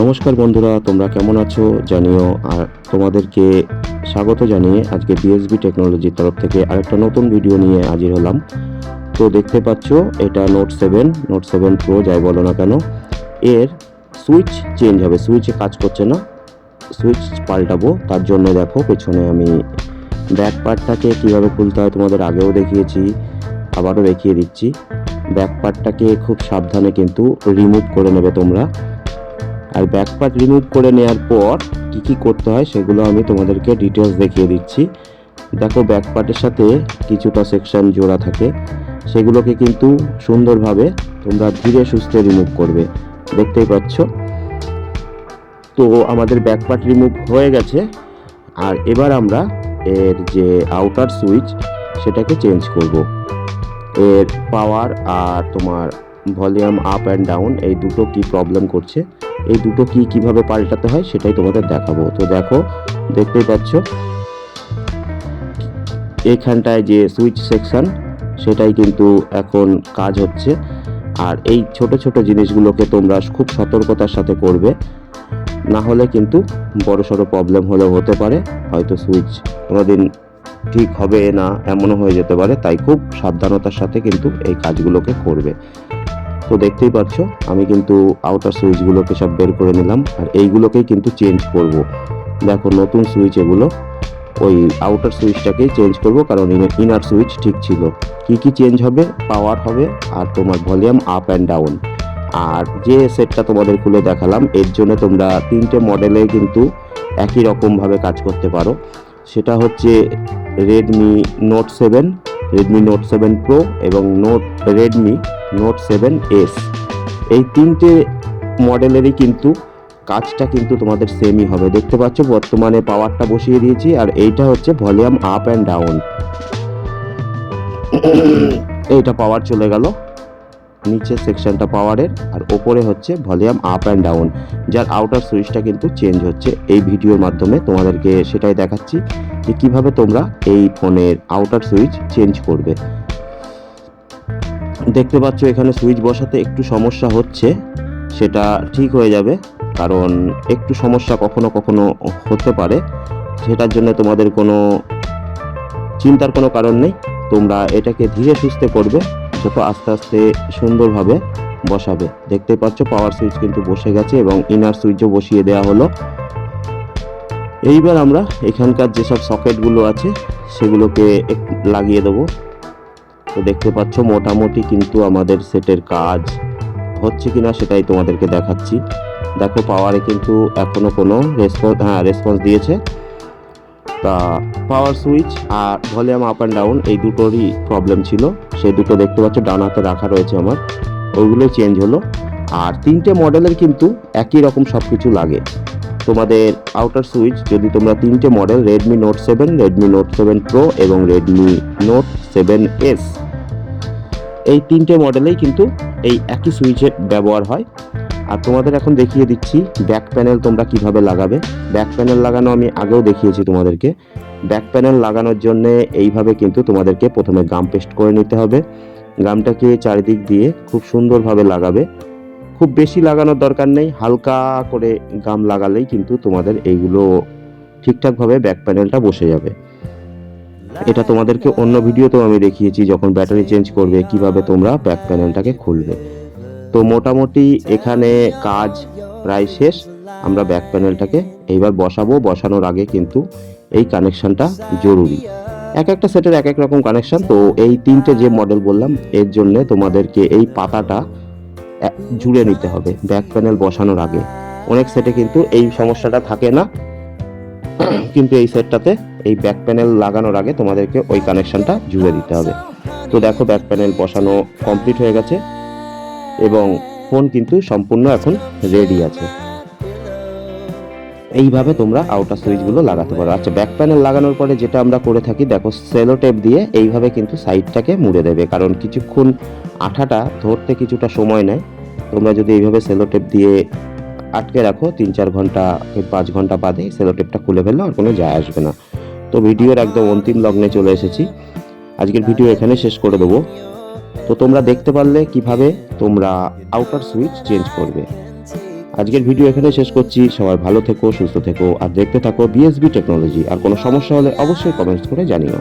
নমস্কার বন্ধুরা, তোমরা কেমন আছো জানিও, আর তোমাদেরকে স্বাগত জানিয়ে আজকে বিএসবি টেকনোলজির তরফ থেকে আরেকটা নতুন ভিডিও নিয়ে হাজির হলাম। তো দেখতে পাচ্ছ, এটা note seven note seven pro যাই বলো না কেন, এর সুইচ চেঞ্জ হবে সুইচে কাজ করছে না সুইচ পাল্টাবো, তার জন্য দেখো পেছনে আমি ব্যাক পার্টটাকে কীভাবে খুলতে হয় তোমাদের আগেও দেখিয়েছি, আবারও দেখিয়ে দিচ্ছি। ব্যাক পার্টটাকে খুব সাবধানে কিন্তু রিমুভ করে নেবে তোমরা। আর ব্যাক পার্ট রিমুভ করে নেওয়ার পর কি কি করতে হয় সেগুলো আমি তোমাদেরকে ডিটেলস দেখিয়ে দিচ্ছি। দেখো ব্যাক পার্টের সাথে কিছুটা সেকশন জোড়া থাকে। সেগুলোকে কিন্তু সুন্দরভাবে তোমরা ধীরে সুস্থে রিমুভ করবে। দেখতেই পাচ্ছ? তো আমাদের ব্যাক পার্ট রিমুভ হয়ে গেছে। আর এবার আমরা এর যে আউটার সুইচ সেটাকে চেঞ্জ করব। এর পাওয়ার আর তোমার ভলিউম আপ অ্যান্ড ডাউন, এই দুটো কি প্রবলেম করছে? এই দুটো কি কীভাবে পাল্টাতে হয় সেটাই তোমাদের দেখাবো। তো দেখো, দেখতেই পাচ্ছ এইখানটায় যে সুইচ সেকশন সেটাই কিন্তু এখন কাজ হচ্ছে। আর এই ছোট ছোট জিনিসগুলোকে তোমরা খুব সতর্কতার সাথে করবে। না হলে কিন্তু বড় সড়ো প্রবলেম হলেও হতে পারে, হয়তো সুইচ কোনোদিন ঠিক হবে না, এমনও হয়ে যেতে পারে। তাই খুব সাবধানতার সাথে কিন্তু এই কাজগুলোকে করবে। তো দেখতেই পাচ্ছ আমি কিন্তু আউটার সুইচগুলোকে সব বের করে নিলাম, আর এইগুলোকেই কিন্তু চেঞ্জ করব। দেখো, নতুন সুইচ এগুলো, ওই আউটার সুইচটাকেই চেঞ্জ করব, কারণ ইনার সুইচ ঠিক ছিল। কি কি চেঞ্জ হবে? পাওয়ার হবে, আর তোমার ভলিউম আপ অ্যান্ড ডাউন আর যে সেটটা তোমাদের খুলে দেখালাম, এর জন্য তোমরা তিনটে মডেলে কিন্তু একই রকমভাবে কাজ করতে পারো। সেটা হচ্ছে Redmi note seven Redmi note seven pro এবং note Redmi note seven S এই তিনটে মডেলেরই কিন্তু কাজটা কিন্তু তোমাদের সেমই হবে। দেখতে পাচ্ছ, বর্তমানে পাওয়ারটা বসিয়ে দিয়েছি আর এইটা হচ্ছে ভলিউম আপ অ্যান্ড ডাউন এইটা পাওয়ার চলে গেল। নিচে সেকশনটা পাওয়ারের আর ওপরে হচ্ছে ভলিউম আপ অ্যান্ড ডাউন যার আউটার সুইচটা কিন্তু চেঞ্জ হচ্ছে। এই ভিডিওর মাধ্যমে তোমাদেরকে সেটাই দেখাচ্ছি যে কীভাবে তোমরা এই ফোনের আউটার সুইচ চেঞ্জ করবে। দেখতে পাচ্ছ এখানে সুইচ বসাতে একটু সমস্যা হচ্ছে। সেটা ঠিক হয়ে যাবে, কারণ একটু সমস্যা কখনো কখনো হতে পারে। সেটার জন্য তোমাদের কোনো চিন্তার কোনো কারণ নেই। তোমরা এটাকে ধীরে সুস্থে করবে, যত আস্তে আস্তে সুন্দরভাবে বসাবে। দেখতে পাচ্ছ পাওয়ার সুইচ কিন্তু বসে গেছে এবং ইনার সুইচও বসিয়ে দেওয়া হলো। এইবার আমরা এখানকার যেসব সকেটগুলো আছে, সেগুলোকে লাগিয়ে দেবো। তো দেখতে পাচ্ছ, মোটামুটি কিন্তু আমাদের সেটের কাজ হচ্ছে কিনা সেটাই তোমাদেরকে দেখাচ্ছি। দেখো, পাওয়ারে কিন্তু এখনও কোনো রেসপন্স হ্যাঁ রেসপন্স দিয়েছে। তা পাওয়ার সুইচ আর ভলিউম আপ অ্যান্ড ডাউন এই দুটোরই প্রবলেম ছিল। সেই দুটো দেখতে পাচ্ছ, ডান হাতে রাখা রয়েছে আমার। ওইগুলোই চেঞ্জ হলো। আর তিনটে মডেলের কিন্তু একই রকম সব কিছু লাগে। তোমাদের আউটার সুইচ যদি তোমরা তিনটে model Redmi note seven Redmi note seven pro এবং রেডমি নোট সেভেন এস এই তিনটে মডেলেই কিন্তু এই একই সুইচের ব্যবহার হয়। আর তোমাদের এখন দেখিয়ে দিচ্ছি ব্যাক প্যানেল তোমরা কীভাবে লাগাবে। ব্যাক প্যানেল লাগানো আমি আগেও দেখিয়েছি তোমাদেরকে। ব্যাক প্যানেল লাগানোর জন্য এইভাবে কিন্তু তোমাদেরকে প্রথমে গাম পেস্ট করে নিতে হবে। গামটাকে চারিদিক দিয়ে খুব সুন্দরভাবে লাগাবে। খুব বেশি লাগানোর দরকার নেই, হালকা করে গাম লাগালেই কিন্তু তোমাদের এইগুলো ঠিকঠাকভাবে ব্যাক প্যানেলটা বসে যাবে। এটা তোমাদেরকে অন্য ভিডিওতেও আমি দেখিয়েছি যখন ব্যাটারি চেঞ্জ করবে, কীভাবে তোমরা ব্যাক প্যানেলটাকে খুলবে। তো মোটামুটি এখানে কাজ প্রায় শেষ, আমরা ব্যাক প্যানেলটাকে এইবার বসাবো। বসানোর আগে কিন্তু এই কানেকশনটা জরুরি। এক একটা সেটের এক এক রকম কানেকশন তো এই তিনটে যে মডেল বললাম, এর জন্য তোমাদেরকে এই পাতাটা জুড়ে নিতে হবে ব্যাক প্যানেল বসানোর আগে। অনেক সেটে কিন্তু এই সমস্যাটা থাকে না, কিন্তু এই সেটটাতে এই ব্যাক প্যানেল লাগানোর আগে তোমাদেরকে ওই কানেকশনটা জুড়ে দিতে হবে। তো দেখো ব্যাক প্যানেল বসানো কমপ্লিট হয়ে গেছে এবং ফোন কিন্তু সম্পূর্ণ এখন রেডি আছে। এইভাবে তোমরা আউটার সুইচগুলো লাগাতে পারো। আচ্ছা ব্যাক প্যানেল লাগানোর পরে যেটা আমরা করে থাকি, দেখো সেলো টেপ দিয়ে এইভাবে কিন্তু সাইডটাকে মুড়ে দেবে। কারণ কিছুক্ষণ আঠাটা ধরতে কিছুটা সময় নেয়। তোমরা যদি এইভাবে সেলো টেপ দিয়ে আটকে রাখো, তিন চার ঘণ্টা, পাঁচ ঘণ্টা বাদে সেলো টেপটা খুলে ফেললে আর কোনো যায় আসবে না। তো ভিডিওর একদম অন্তিম লগ্নে চলে এসেছি। আজকের ভিডিও এখানে শেষ করে দেবো। তো তোমরা দেখতে পারলে কীভাবে তোমরা আউটার সুইচ চেঞ্জ করবে। আজকের ভিডিও এখানে শেষ করছি। সবাই ভালো থেকো, সুস্থ থেকো, আর দেখতে থাকো বিএসবি টেকনোলজি আর কোনো সমস্যা হলে অবশ্যই কমেন্টস করে জানিও।